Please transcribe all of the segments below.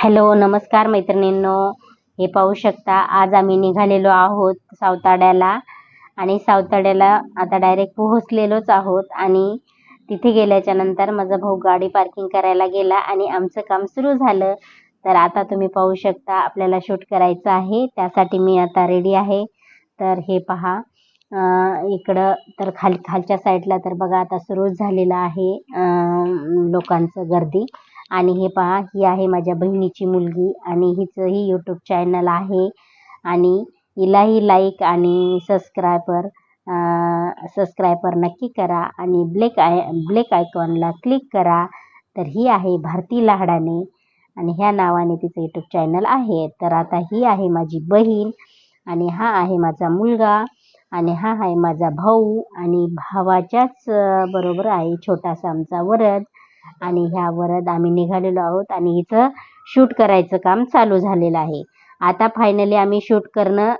Hello नमस्कार मैत्रिणींनो. हे पाहू शकता आज आम्ही निघालेलो आहोत सावताड्याला आणि सावताड्याला आता डायरेक्ट पोहोचलेलोच आहोत आणि तिथे गेल्याच्यानंतर माझा भाऊ गाडी पार्किंग करायला गेला आणि आमचं काम सुरू झालं. तर आता तुम्ही पाहू शकता आपल्याला शूट करायचं आहे. त्यासाठी मी आता रेडी आहे. तर हे पहा इकडं तर खाल खालच्या साईडला तर बघा आता सुरूच झालेलं आहे लोकांचं गर्दी. आणि हे पहा ही आहे माझ्या बहिणीची मुलगी आणि हिचंही यूट्यूब चॅनल आहे. आणि हिलाही लाईक आणि सबस्क्रायबर सबस्क्रायबर नक्की करा आणि ब्लेक आय ब्लेक आयकॉनला क्लिक करा. तर ही आहे भारती लाहाडाने आणि ह्या नावाने तिचं यूट्यूब चॅनल आहे. तर आता ही आहे माझी बहीण आणि हा आहे माझा मुलगा आणि हा आहे माझा भाऊ आणि भावाच्याच बरोबर आहे छोटासा आमचा वरद. आणि ह्या वरद आम्ही निघालेलो आहोत आणि हिचं शूट करायचं काम चालू झालेलं आहे. आता फायनली आम्ही शूट करणं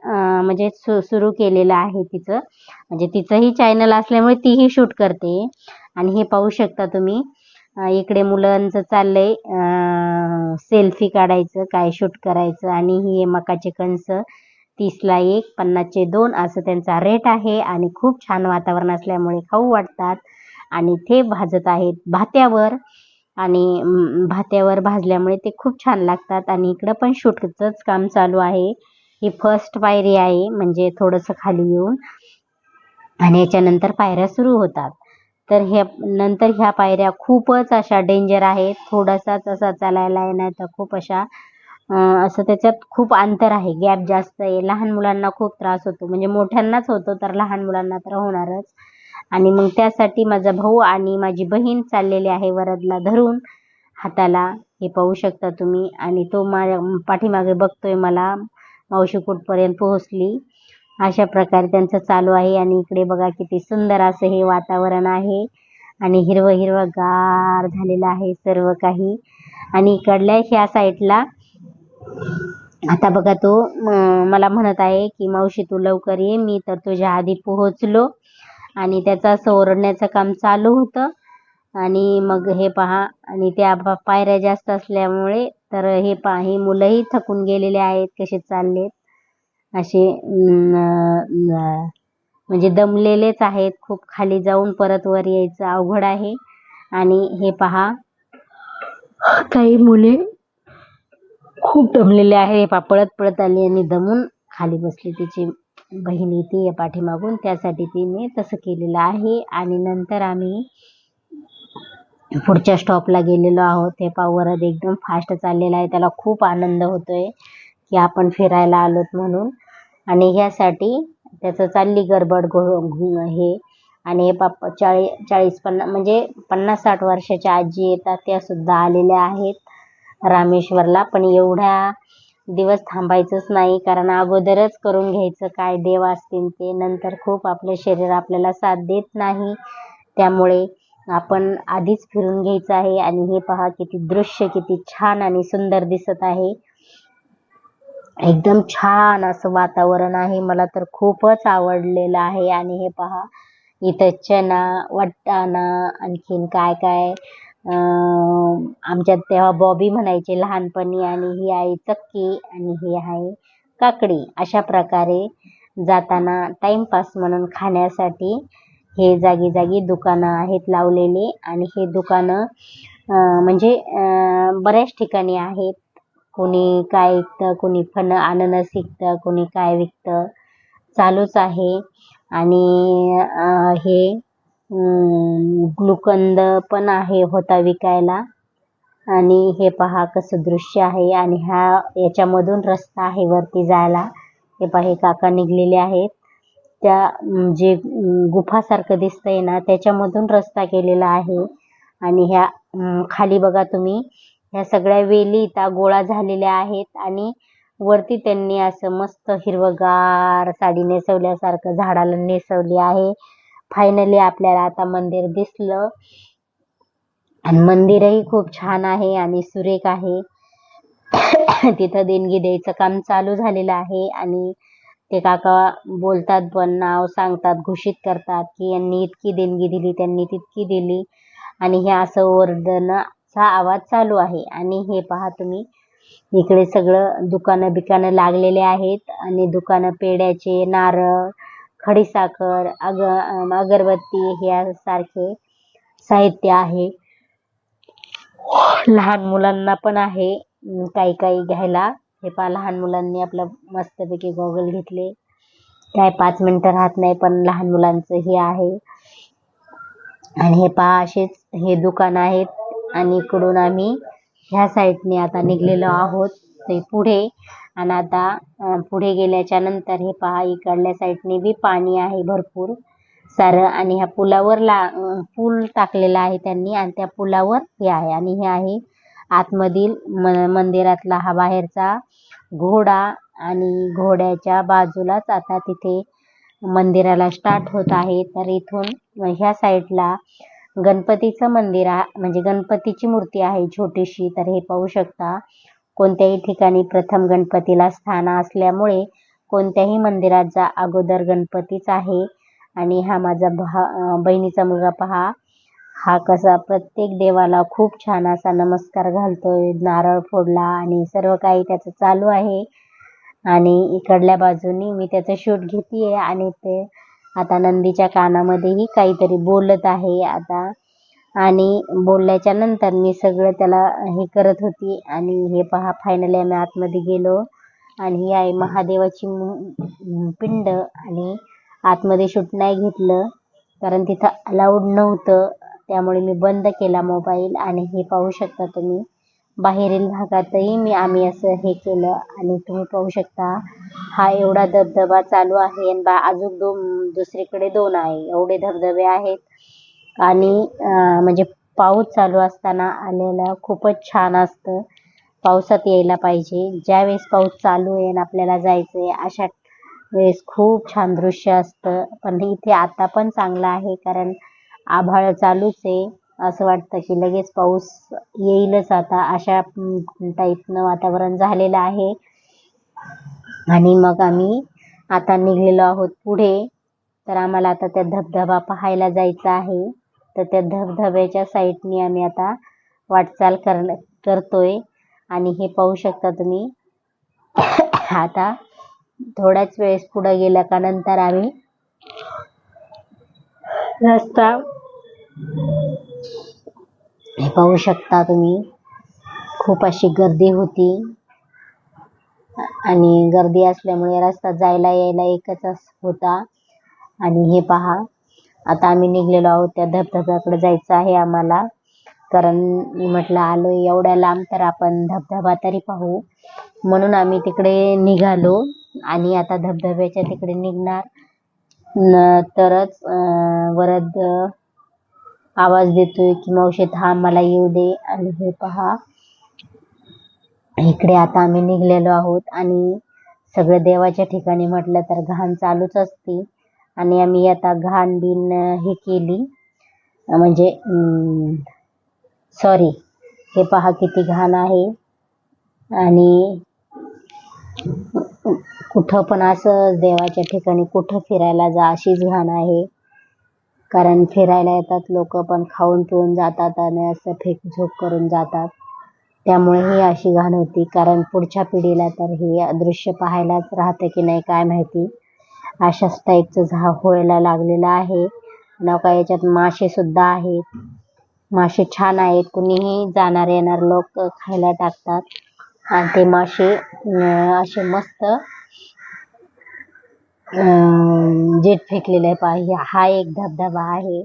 म्हणजे सु सुरू केलेलं आहे तिचं. म्हणजे तिचंही चॅनल असल्यामुळे तीही शूट करते. आणि हे पाहू शकता तुम्ही इकडे मुलांचं चाललंय सेल्फी काढायचं काय शूट करायचं आणि ही मकाचे कणस तीसला एक पन्नासचे दोन असं त्यांचा रेट आहे आणि खूप छान वातावरण असल्यामुळे खाऊ वाटतात. आणि ते भाजत आहेत भात्यावर. आणि भात्यावर भाजल्यामुळे ते खूप छान लागतात. आणि इकडं पण शूटचंच काम चालू आहे. ही फर्स्ट पायरी आहे म्हणजे थोडंसं खाली येऊन. आणि याच्यानंतर पायऱ्या सुरू होतात. तर ह्या नंतर ह्या पायऱ्या खूपच अशा डेंजर आहेत. थोडासाच असा चालायला येणार तर खूप अशा असं त्याच्यात खूप अंतर आहे. गॅप जास्त आहे. लहान मुलांना खूप त्रास होतो. म्हणजे मोठ्यांनाच होतो तर लहान मुलांना तर होणारच. आणि मग त्यासाठी माझा भाऊ आणि माझी बहीण चाललेली आहे वरदला धरून. हाताला हे पाहू शकता तुम्ही. आणि तो माझ्या पाठीमागे बघतोय मला. मावशी कुठपर्यंत पोहोचली? अशा प्रकारे त्यांचं चालू आहे. आणि इकडे बघा किती सुंदर असं हे वातावरण आहे. आणि हिरवं हिरवं गार झालेलं आहे सर्व काही. आणि इकडल्या ह्या साईडला आता बघा तो मला म्हणत आहे की मावशी तू लवकर ये. मी तर तुझ्या आधी पोहोचलो. आणि त्याचा असं काम चालू होतं. आणि मग हे पहा आणि त्या पायऱ्या जास्त असल्यामुळे तर हे पहा हे मुलंही थकून गेलेले आहेत कसे चालले असे म्हणजे दमलेलेच आहेत खूप खाली जाऊन परत वर यायचं अवघड आहे. आणि हे पहा काही मुले खूप दमलेले आहे हे पहा पळत पळत आली आणि दमून खाली बसली तिची. बहीण येते या पाठीमागून त्यासाठी तिने तसं केलेलं आहे. आणि नंतर आम्ही पुढच्या स्टॉपला गेलेलो आहोत. हे पहा वरद एकदम फास्ट चाललेला आहे. त्याला खूप आनंद होतोय की आपण फिरायला आलोत म्हणून. आणि ह्यासाठी त्याचं चालली गडबड घो हे. आणि हे पाप चाळी चाळीस पन्नास म्हणजे पन्नास साठ वर्षाच्या आजी येतात त्या सुद्धा आलेल्या आहेत. रामेश्वरला. पण एवढ्या दिवस थांबायचंच नाही कारण अगोदरच करून घ्यायचं काय देव असतील ते. नंतर खूप आपलं शरीर आपल्याला साथ देत नाही. त्यामुळे आपण आधीच फिरून घ्यायचं आहे. आणि हे पहा किती दृश्य किती छान आणि सुंदर दिसत आहे. एकदम छान असं वातावरण आहे. मला तर खूपच आवडलेलं आहे. आणि हे पहा इथं चना वाटाणा आणखीन काय काय आमच्यात तेव्हा बॉबी म्हणायचे लहानपणी आणि ही आहे चक्की आणि ही आहे काकडी. अशा प्रकारे जाताना टाइमपास म्हणून खाण्यासाठी हे जागी जागी दुकानं आहेत लावलेले आणि हे दुकानं म्हणजे बऱ्याच ठिकाणी आहेत. कोणी काय विकतं कोणी फण अननस विकतं कोणी काय विकतं चालूच आहे. आणि हे ग्लुकंद पण आहे होता विकायला. आणि हे पहा कसं दृश्य आहे. आणि ह्या याच्यामधून रस्ता आहे वरती जायला. हे पहा हे काका निघलेले आहेत. त्या जे गुफासारखं दिसतंय ना त्याच्यामधून रस्ता केलेला आहे. आणि ह्या खाली बघा तुम्ही. ह्या सगळ्या वेली इथं गोळा झालेल्या आहेत. आणि वरती त्यांनी असं मस्त हिरवगार साडी नेसवल्यासारखं झाडाला नेसवली आहे. फायनली आपल्याला आता मंदिर दिसलं. आणि मंदिरही खूप छान आहे आणि सुरेख आहे. तिथं देणगी द्यायचं काम चालू झालेलं आहे आणि ते काका बोलतात पण नाव सांगतात घोषित करतात की यांनी इतकी देणगी दिली त्यांनी तितकी दिली. आणि हे असं ओरडण्याचा आवाज चालू आहे. आणि हे पहा तुम्ही इकडे सगळं दुकानं बिकानं लागलेले आहेत. आणि दुकानं पेड्याचे नारळ खडीसाखर अग अगरबत्ती यासारखे साहित्य आहे. लहान मुलांना पण आहे काही काही घ्यायला. हे पहा लहान मुलांनी आपलं मस्तपैकी गॉगल घेतले. काय पाच मिनिटं राहत नाही पण लहान मुलांचं हे आहे. आणि हे पहा असेच हे दुकान आहेत. आणि इकडून आम्ही ह्या साईडने आता निघलेलो आहोत. ते पुढे आणि आता पुढे गेल्याच्यानंतर हे पहा इकडल्या साईडने बी पाणी आहे भरपूर. सारं आणि ह्या पुलावर ला पूल टाकलेला आहे त्यांनी आणि त्या पुलावर हे आहे. आणि हे आहे आतमधील म मंदिरातला हा बाहेरचा घोडा आणि घोड्याच्या बाजूलाच आता तिथे मंदिराला स्टार्ट होत आहे. तर इथून ह्या साईडला गणपतीचं मंदिर आहे म्हणजे गणपतीची मूर्ती आहे छोटीशी तर हे पाहू शकता. कोणत्याही ठिकाणी प्रथम गणपतीला स्थान असल्यामुळे कोणत्याही मंदिरात जा अगोदर गणपतीच आहे. आणि हा माझा भा बहिणीचा मुलगा पहा. हा कसा प्रत्येक देवाला खूप छान असा नमस्कार घालतोय नारळ फोडला आणि सर्व काही त्याचं चालू आहे. आणि इकडल्या बाजूनी मी त्याचं शूट घेतीये आणि ते आता नंदीच्या कानामध्येही काहीतरी बोलत आहे. आता आणि बोलल्याच्या नंतर मी सगळं त्याला हे करत होती. आणि हे पहा फायनली आम्ही आतमध्ये गेलो. आणि ही आहे महादेवाची पिंड आणि आतमध्ये शूट नाही घेतलं. कारण तिथं अलाउड नव्हतं. त्यामुळे मी बंद केला मोबाईल आणि हे पाहू शकता तुम्ही बाहेरील भागातही मी आम्ही असं हे केलं. आणि तुम्ही पाहू शकता हा एवढा धबधबा चालू आहे. आणि बा अजून दोन दुसरीकडे दोन आहे. एवढे धबधबे आहेत. आणि म्हणजे पाऊस चालू असताना आलेला खूपच छान असतं. पावसात यायला पाहिजे. ज्यावेळेस पाऊस चालू आहे आणि आपल्याला जायचं आहे अशा वेळेस खूप छान दृश्य असतं. पण इथे आता पण चांगलं आहे कारण आभाळ चालूच आहे. असं वाटतं की लगेच पाऊस येईलच आता. अशा टाईपनं वातावरण झालेलं आहे. आणि मग आम्ही आता निघलेलो आहोत पुढे. तर आम्हाला आता त्या धबधबा पाहायला जायचं आहे. तर त्या धबधब्याच्या साईडने आम्ही आता वाटचाल करण करतोय. आणि हे पाहू शकता तुम्ही. आता थोड्याच वेळेस पुढे गेल्या का नंतर आम्ही रस्ता हे पाहू शकता तुम्ही. खूप अशी गर्दी होती. आणि गर्दी असल्यामुळे रस्ता जायला यायला एकच होता. आणि हे पहा. आता आम्ही निघलेलो आहोत त्या धबधब्याकडे जायचं आहे आम्हाला. कारण मी म्हटलं आलो एवढ्या लांब तर आपण धबधबा तरी पाहू. म्हणून आम्ही तिकडे निघालो आणि आता धबधब्याच्या तिकडे निघणार. न तरच वरद आवाज देतोय की मावशी थांब मला येऊ दे आणि हे पहा. इकडे आता आम्ही निघलेलो आहोत आणि सगळं देवाच्या ठिकाणी म्हटलं तर घाण चालूच असते. आणि आम्ही आता घाण बिन हे केली. म्हणजे सॉरी हे पहा किती घाण आहे. आणि कुठं पण असं देवाच्या ठिकाणी कुठं फिरायला जा अशीच घाण आहे. कारण फिरायला येतात लोक पण खाऊन पिऊन जातात आणि असं फेकझोक करून जातात. त्यामुळे ही अशी घाण होती. कारण पुढच्या पिढीला तर हे दृश्य पाहायलाच राहतं की नाही काय माहिती. अशाच टाईपचं झा होयला लागलेलं आहे. नका याच्यात मासे सुद्धा आहेत. मासे छान आहेत. कुणीही जाणार येणार लोक खायला टाकतात. आणि ते मासे असे मस्त जेट फेकलेलं आहे पहा हा एक धबधबा आहे.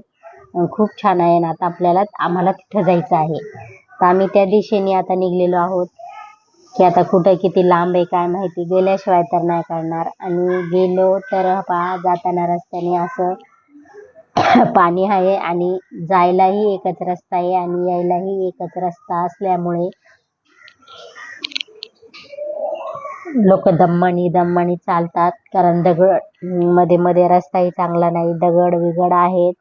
खूप छान आहे ना. आता आपल्याला आम्हाला तिथं जायचं आहे. तर आम्ही त्या दिशेने आता निघलेलो आहोत. की आता कुठं किती लांब आहे काय माहिती. गेल्याशिवाय तर नाही कळणार आणि गेलो तर पहा जाताना रस्त्याने असं पाणी आहे आणि जायलाही एकच रस्ता आहे आणि यायलाही एकच रस्ता असल्यामुळे लोक दम्मानी दम्मानी चालतात. कारण दगडमध्ये मध्ये रस्ताही चांगला नाही. दगड विगड आहेत.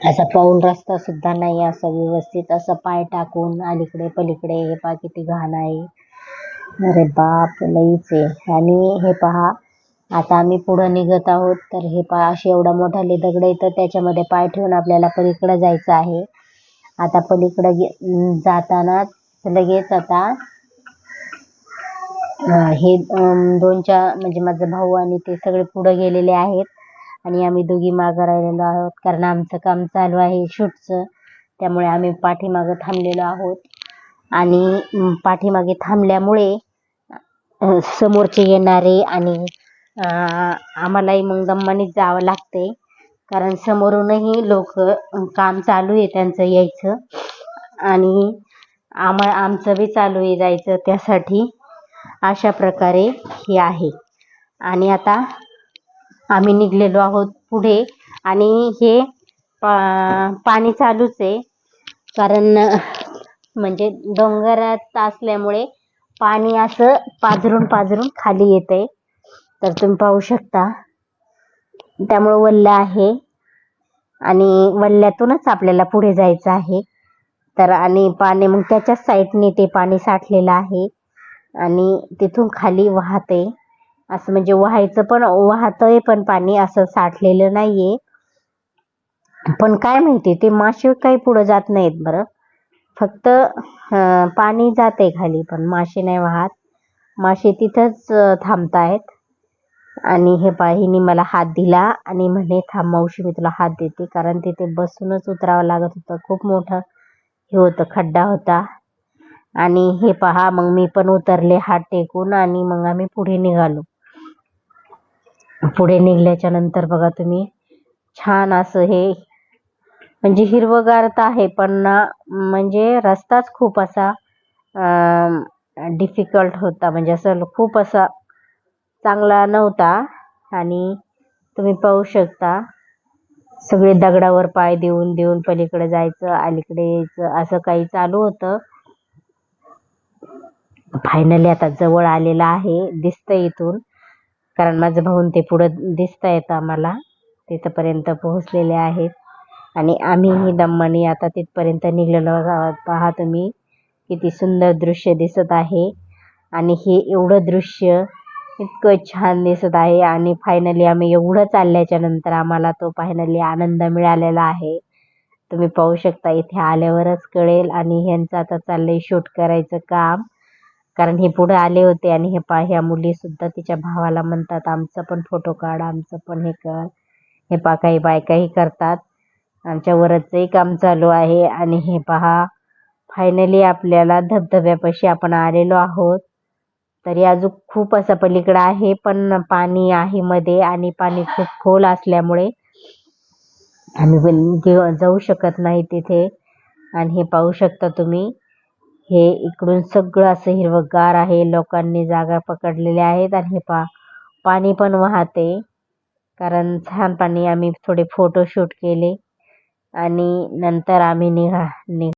असा पाऊल रस्ता सुद्धा नाही असं व्यवस्थित असं पाय टाकून अलीकडे पलीकडे हे पहा किती घाण आहे. अरे बाप लईच आहे. आणि हे पहा आता आम्ही पुढं निघत आहोत तर हे पहा असे एवढा मोठाले दगड तर त्याच्यामध्ये पाय ठेवून आपल्याला पलीकडे जायचं आहे. आता पलीकडे गे- जाताना लगेच आता हे दोन दोनच्या म्हणजे माझा भाऊ आणि ते सगळे पुढे गेलेले आहेत. आणि आम्ही दोघी मागं राहिलेलो आहोत. कारण आमचं काम चालू आहे शूटचं. त्यामुळे आम्ही पाठीमागं थांबलेलो आहोत. आणि पाठीमागे थांबल्यामुळे समोरचे येणारे आणि आम्हालाही मग दम्मानीच जावं लागते कारण समोरूनही लोक काम चालू आहे त्यांचं यायचं. आणि आम्हा आमचं बी चालू आहे जायचं त्यासाठी. अशा प्रकारे हे आहे. आणि आता आम्ही निघलेलो आहोत पुढे. आणि हे पा पाणी चालूच आहे. कारण म्हणजे डोंगरात असल्यामुळे पाणी असं पाझरून पाझरून खाली येतंय. तर तुम्ही पाहू शकता. त्यामुळं वल्ल आहे. आणि वल्ल्यातूनच आपल्याला पुढे जायचं आहे. तर आणि पाणी मग त्याच्याच साईडने ते पाणी साठलेलं आहे. आणि तिथून खाली वाहते असं म्हणजे वाहायचं पण वाहतंय पण पाणी असं साठलेलं नाहीये. पण काय माहिती ते मासे काही पुढं जात नाहीत बरं. फक्त पाणी जाते खाली पण मासे नाही वाहत. मासे तिथंच थांबतायत. आणि हे पाहिनी मला हात दिला आणि म्हणे थांब मावशी मी तुला हात देते. कारण तिथे बसूनच उतरावं लागत होतं. खूप मोठं हे होतं खड्डा होता. आणि हे पहा मग मी पण उतरले हात टेकून आणि मग आम्ही पुढे निघालो. पुढे निघल्याच्या नंतर बघा तुम्ही. छान असं हे. म्हणजे हिरवगार तर आहे पण म्हणजे रस्ताच खूप असा डिफिकल्ट होता. म्हणजे असं खूप असा चांगला नव्हता. आणि तुम्ही पाहू शकता सगळे दगडावर पाय देऊन देऊन पलीकडे जायचं अलीकडे यायचं असं काही चालू होतं. फायनली आता जवळ आलेलं आहे दिसतं इथून. कारण माझं भाऊन ते पुढं दिसता आहेत आम्हाला. तिथंपर्यंत पोहोचलेले आहेत. आणि आम्हीही दम्मानी आता तिथपर्यंत निघलेलो आहोत. पहा तुम्ही किती सुंदर दृश्य दिसत आहे. आणि हे एवढं दृश्य इतकं छान दिसत आहे. आणि फायनली आम्ही एवढं चालल्याच्या नंतर आम्हाला तो फायनली आनंद मिळालेला आहे. तुम्ही पाहू शकता इथे आल्यावरच कळेल. आणि ह्यांचं आता चाललंय शूट करायचं काम. कारण हे पुढे आले होते आणि हे पा ह्या मुली सुद्धा तिच्या भावाला म्हणतात आमचं पण फोटो काढ आमचं पण हे कर. हे पा काही बायकाही करतात. आमच्या वरचंही काम चालू आहे आणि हे पहा फायनली आपल्याला धबधब्यापाशी आपण आलेलो आहोत. तरी अजून खूप असं पलीकडं आहे पण पाणी आहे मध्ये आणि पाणी खूप खोल असल्यामुळे आम्ही जाऊ शकत नाही तिथे. आणि हे पाहू शकता तुम्ही हे इकडून सगळं असं हिरवंगार आहे. लोकांनी जागा पकडलेल्या आहेत आणि हे पा पाणी पण वाहते. कारण छान पाणी आम्ही थोडे फोटो शूट केले आणि नंतर आम्ही निघा नि